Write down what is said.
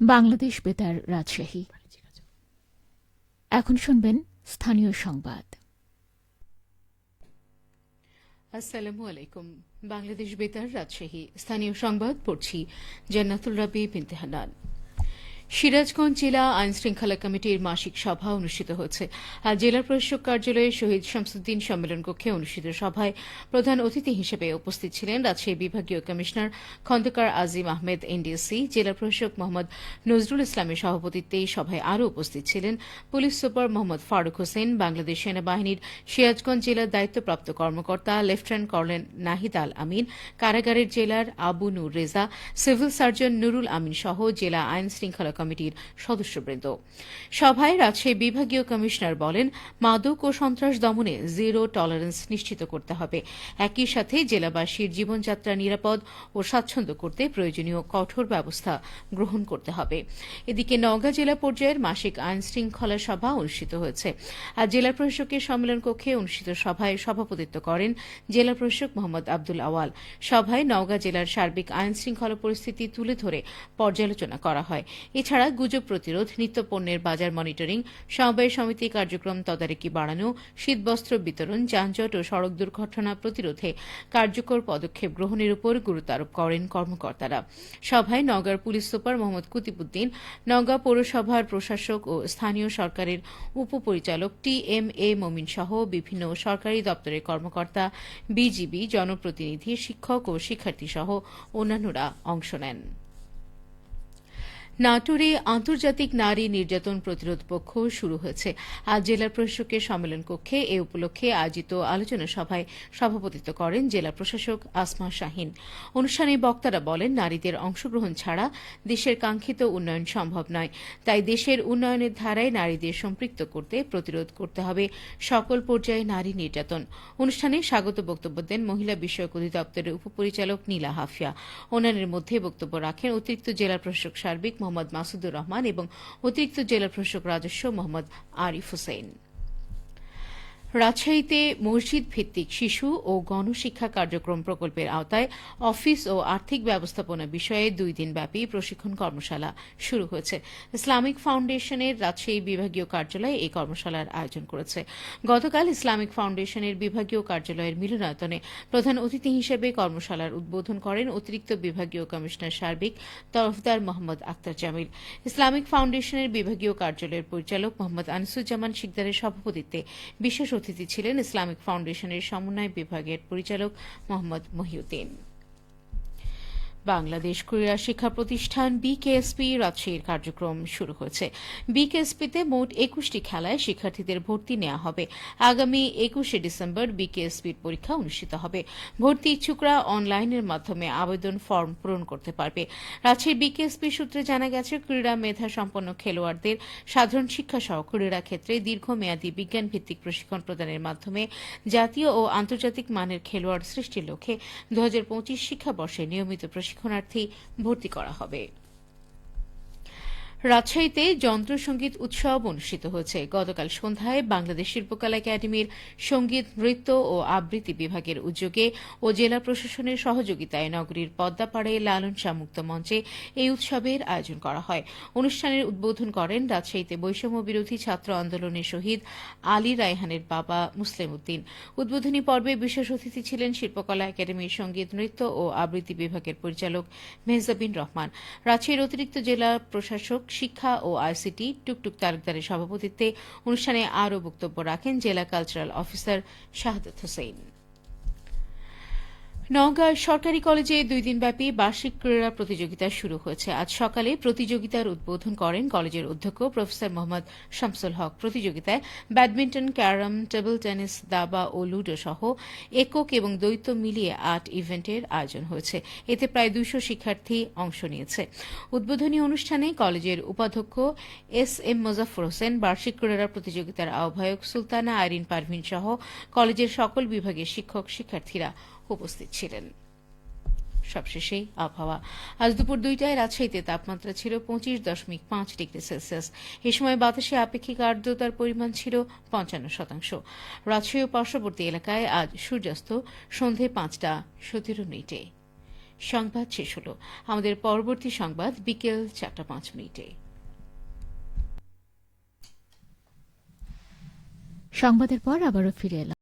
বাংলাদেশ বেতার রাজশাহী। এখন শুনবেন স্থানীয় সংবাদ। আসসালামু আলাইকুম। বাংলাদেশ বেতার রাজশাহী। স্থানীয় সংবাদ পড়ছি জান্নাতুল রাবি বিনতে হান্নান সিরাজগঞ্জ জেলা আইন শৃঙ্খলা কমিটির মাসিক সভা অনুষ্ঠিত হয়েছে আজ জেলা প্রশাসক কার্যালয়ে শহীদ শামসুদ্দিন সম্মেলন কক্ষে অনুষ্ঠিত সভায় প্রধান অতিথি হিসেবে উপস্থিত ছিলেন রাজশাহী বিভাগীয় কমিশনার খন্দকার আজিম আহমেদ, এনডিএসসি, জেলা প্রশাসক মোহাম্মদ নজরুল ইসলামের সভাপতিত্বে এই সভায় আরও উপস্থিত ছিলেন পুলিশ সুপার মোহাম্মদ ফারুক হোসেন, বাংলাদেশ সেনাবাহিনীর সিরাজগঞ্জ জেলার দায়িত্বপ্রাপ্ত কর্মকর্তা লেফটেন্যান্ট কর্নেল নাহিদ আল আমিন, কারাগারের jailer Abu Nur Reza, civil surgeon Nurul Amin সহ জেলা আইন শৃঙ্খলা কমিটির সদস্যবৃন্দ। সভায় রাজশাহী বিভাগীয় কমিশনার বলেন, মাদক ও সন্ত্রাস দমনে জিরো টলারেন্স নিশ্চিত করতে হবে। একই সাথে জেলাবাসীর জীবনযাত্রা নিরাপদ ও স্বাচ্ছন্দ্য করতে প্রয়োজনীয় কঠোর ব্যবস্থা গ্রহণ করতে হবে। এদিকে নওগাঁ জেলা পর্যায়ের মাসিক আইন শৃঙ্খলা সভা অনুষ্ঠিত হয়েছে। আজ জেলা প্রশাসকের সম্মেলন কক্ষে অনুষ্ঠিত সভায় সভাপতিত্ব করেন জেলা প্রশাসক মোহাম্মদ আব্দুল আওয়াল। সভায় নওগাঁ জেলার সার্বিক আইন শৃঙ্খলা পরিস্থিতি তুলে ধরে পর্যালোচনা করা হয়। এছাড়া গুজব প্রতিরোধ নিত্যপণ্যের বাজার মনিটরিং সমবায় সমিতি কার্যক্রম তদারকি বাড়ানো, শীতবস্ত্র বিতরণ, যানজট ও সড়ক দুর্ঘটনা প্রতিরোধে কার্যকর পদক্ষেপ গ্রহণের উপর গুরুত্ব আরোপ করেন কর্মকর্তারা। সভায় নওগাঁর পুলিশ সুপার মোহাম্মদ কুতিবুদ্দিন নওগাঁ পৌরসভার প্রশাসক ও স্থানীয় সরকারের উপপরিচালক টি এম এ মমিন সহ বিভিন্ন সরকারি দপ্তরের কর্মকর্তা, বিজিবি, জনপ্রতিনিধি, শিক্ষক ও শিক্ষার্থী সহ অন্যান্যরা অংশ নেন। নাটোরে আন্তর্জাতিক নারী নির্যাতন প্রতিরোধ পক্ষ শুরু হয়েছে। আজ জেলা প্রশাসকের সম্মেলন কক্ষে এ উপলক্ষে আয়োজিত আলোচনা সভায় সভাপতিত্ব করেন জেলা প্রশাসক আসমা শাহিন। অনুষ্ঠানে বক্তারা বলেন, নারীদের অংশগ্রহণ ছাড়া দেশের কাঙ্ক্ষিত উন্নয়ন সম্ভব নয়। তাই দেশের উন্নয়নের ধারায় নারীদের সম্পৃক্ত করতে প্রতিরোধ করতে হবে সকল পর্যায়ে নারী নির্যাতন। অনুষ্ঠানে স্বাগত বক্তব্য দেন মহিলা বিষয়ক অধিদপ্তরের উপপরিচালক নীলা হাফিয়া। অন্যান্যের মধ্যে বক্তব্য রাখেন অতিরিক্ত জেলা প্রশাসক সার্বিক মোহাম্মদ মাসুদুর রহমান এবং অতিরিক্ত জেলা প্রশাসক রাজস্ব মোহাম্মদ আরিফ হোসেন। রাজশাহীতে মসজিদ ভিত্তিক শিশু ও গণশিক্ষা কার্যক্রম প্রকল্পের আওতায় অফিস ও আর্থিক ব্যবস্থাপনা বিষয়ে দুই দিনব্যাপী প্রশিক্ষণ কর্মশালা শুরু হয়েছে। ইসলামিক ফাউন্ডেশনের রাজশাহী বিভাগীয় কার্যালয়ে এই কর্মশালার আয়োজন করেছে। গতকাল ইসলামিক ফাউন্ডেশনের বিভাগীয় কার্যালয়ের মিলনায়তনে প্রধান অতিথি হিসেবে কর্মশালার উদ্বোধন করেন অতিরিক্ত বিভাগীয় কমিশনার সার্বিক তরফদার মোহাম্মদ আক্তার জামিল। ইসলামিক ফাউন্ডেশনের বিভাগীয় কার্যালয়ের পরিচালক মোহাম্মদ আনিসুজ্জামান শিকদারের সভাপতিত্বে বিশেষ অতিথি ছিলেন ইসলামিক ফাউন্ডেশনের সমন্বয় বিভাগের পরিচালক মোহাম্মদ মহিউদ্দিন। বাংলাদেশ ক্রীড়া শিক্ষা প্রতিষ্ঠান বিকেএসপি রাজশাহীর কার্যক্রম শুরু হয়েছে। বিকেএসপিতে মোট একুশটি খেলায় শিক্ষার্থীদের ভর্তি নেওয়া হবে। আগামী একুশে ডিসেম্বর বিকেএসপির পরীক্ষা অনুষ্ঠিত হবে। ভর্তি ইচ্ছুকরা অনলাইনের মাধ্যমে আবেদন ফর্ম পূরণ করতে পারবে। রাজশাহীর বিকেএসপি সূত্রে জানা গেছে, ক্রীড়া মেধা সম্পন্ন খেলোয়াড়দের সাধারণ শিক্ষা সহ ক্রীড়া ক্ষেত্রে দীর্ঘমেয়াদী বিজ্ঞান ভিত্তিক প্রশিক্ষণ প্রদানের মাধ্যমে জাতীয় ও আন্তর্জাতিক মানের খেলোয়াড় সৃষ্টির লক্ষ্যে দু হাজার পঁচিশ শিক্ষাবর্ষে নিয়মিত প্রশিক্ষণার্থী ভর্তি করা হবে। রাজশাহীতে যন্ত্রসঙ্গীত উৎসব অনুষ্ঠিত হয়েছে। গতকাল সন্ধ্যায় বাংলাদেশ শিল্পকলা একাডেমির সংগীত, নৃত্য ও আবৃত্তি বিভাগের উদ্যোগে ও জেলা প্রশাসনের সহযোগিতায় নগরীর পদ্মাপাড়ে লালন শামুক্ত মঞ্চে এই উৎসবের আয়োজন করা হয়। অনুষ্ঠানের উদ্বোধন করেন রাজশাহীতে বৈষম্য বিরোধী ছাত্র আন্দোলনের শহীদ আলী রায়হানের বাবা মুসলিম উদ্দিন। উদ্বোধনী পর্বে বিশেষ অতিথি ছিলেন শিল্পকলা একাডেমির সংগীত, নৃত্য ও আবৃত্তি বিভাগের পরিচালক মেহজাবিন রহমান। রাজশাহীর অতিরিক্ত জেলা প্রশাসক শিক্ষা ও আইসিটি টুকটুক তালুকদারের সভাপতিত্বে অনুষ্ঠানে আরও বক্তব্য রাখেন জেলা কালচারাল অফিসার শাহাদত হোসেন। নওগাঁ সরকারি কলেজে দুই দিনব্যাপী বার্ষিক ক্রীড়া প্রতিযোগিতা শুরু হয়েছে। আজ সকালে প্রতিযোগিতার উদ্বোধন করেন কলেজের অধ্যক্ষ প্রফেসর মোহাম্মদ শামসুল হক। প্রতিযোগিতায় ব্যাডমিন্টন, ক্যারাম, টেবল টেনিস, দাবা ও লুডো সহ একক এবং দ্বৈত মিলিয়ে আট ইভেন্টের আয়োজন হয়েছে। এতে প্রায় দুইশো শিক্ষার্থী অংশ নিয়েছে। উদ্বোধনী অনুষ্ঠানে কলেজের উপাধ্যক্ষ এস এম মোজাফর হোসেন, বার্ষিক ক্রীড়া প্রতিযোগিতার আহ্বায়ক সুলতানা আইরিন পারভিন সহ কলেজের সকল বিভাগের শিক্ষক শিক্ষার্থীরা উপস্থিত ছিলেন। সবশেষে আবহাওয়া। আজ দুপুর দুইটায় রাজশাহীতে তাপমাত্রা ছিল পঁচিশ দশমিক পাঁচ ডিগ্রি সেলসিয়াস। এ সময় বাতাসে আপেক্ষিক আর্দ্রতার পরিমাণ ছিল পঞ্চান্ন শতাংশ। রাজশাহী ও পার্শ্ববর্তী এলাকায় আজ সূর্যাস্ত সন্ধে পাঁচটা সতেরো মিনিটে। সংবাদ শেষ হল। আমাদের পরবর্তী সংবাদ বিকেল চারটা পাঁচ মিনিটে। সংবাদের পর আবারও ফিরে এলাম।